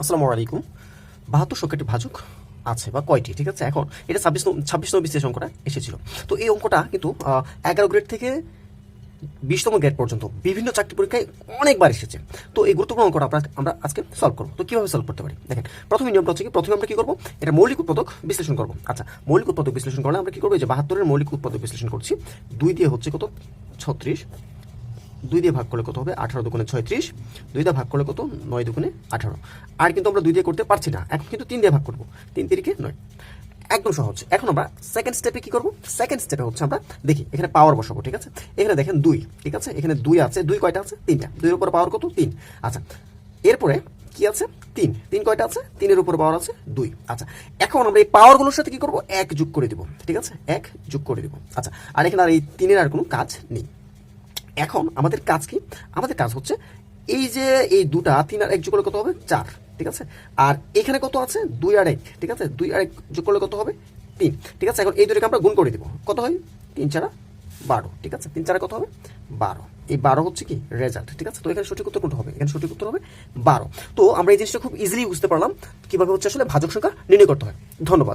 আসসালামু আলাইকুম। বাহাত্তর সংখ্যাটি ভাজক আছে বা কয়টি, ঠিক আছে? এখন এটা ছাব্বিশ ছাব্বিশ নম্বর বিশ্লেষণ করা এসেছিল। তো এই অঙ্কটা কিন্তু এগারো গ্রেড থেকে বিশতম গ্রেড পর্যন্ত বিভিন্ন চাকরি পরীক্ষায় অনেকবার এসেছে। তো এই গুরুত্বপূর্ণ অঙ্কটা আমরা আমরা আজকে সলভ করব। তো কীভাবে সলভ করতে পারি? দেখেন, প্রথম নিয়মটা হচ্ছে কি, প্রথমে আমরা কী করব? এটা মৌলিক উৎপাদক বিশ্লেষণ করব। আচ্ছা মৌলিক উৎপাদক বিশ্লেষণ করলে আমরা কী করব? যে বাহাত্তরের মৌলিক উৎপাদক বিশ্লেষণ করছি। দুই দিয়ে হচ্ছে কত? ছত্রিশ। দুই দিয়ে ভাগ করলে কত হবে? আঠারো দুগুণে ছয়ত্রিশ। দুই দিয়ে ভাগ করলে কত? নয় দুগুণে আঠারো। আর কিন্তু আমরা দুই দিয়ে করতে পারছি না। এখন কিন্তু তিন দিয়ে ভাগ করব। তিন তিরিকে নয়। একদম সহজ। এখন আমরা সেকেন্ড স্টেপে কি করব? সেকেন্ড স্টেপে হচ্ছে আমরা দেখি, এখানে পাওয়ার বসাবো, ঠিক আছে? এখানে দেখেন দুই, ঠিক আছে? এখানে দুই আছে, দুই কয়টা আছে? তিনটা। দুইয়ের উপর পাওয়ার কত? তিন। আচ্ছা এরপরে কি আছে? তিন। তিন কয়টা আছে? তিনের উপর পাওয়ার আছে, দুই। আচ্ছা এখন আমরা এই পাওয়ারগুলোর সাথে কি করব? এক যোগ করে দিব, ঠিক আছে? এক যোগ করে দিব। আচ্ছা আর এখানে আর এই তিনের আর কোনো কাজ নেই। এখন আমাদের কাজ কি? আমাদের কাজ হচ্ছে এই যে এই দুটা তিন আর এক যোগ করলে কত হবে? চার, ঠিক আছে? আর এখানে কত আছে? দুই আর এক, ঠিক আছে? দুই আর এক যোগ করলে কত হবে? তিন, ঠিক আছে? এখন এই দুটোকে আমরা গুণ করে দেবো। কত হয়? তিন চারা বারো, ঠিক আছে? তিন চারা কত হবে? বারো। এই বারো হচ্ছে কি? রেজাল্ট ঠিক আছে? তো এখানে সঠিক উত্তর কোনটা হবে? এখানে সঠিক উত্তর হবে বারো। তো আমরা এই জিনিসটা খুব ইজিলি বুঝতে পারলাম কীভাবে হচ্ছে আসলে ভাজক সংখ্যা নির্ণয় করতে হয়। ধন্যবাদ।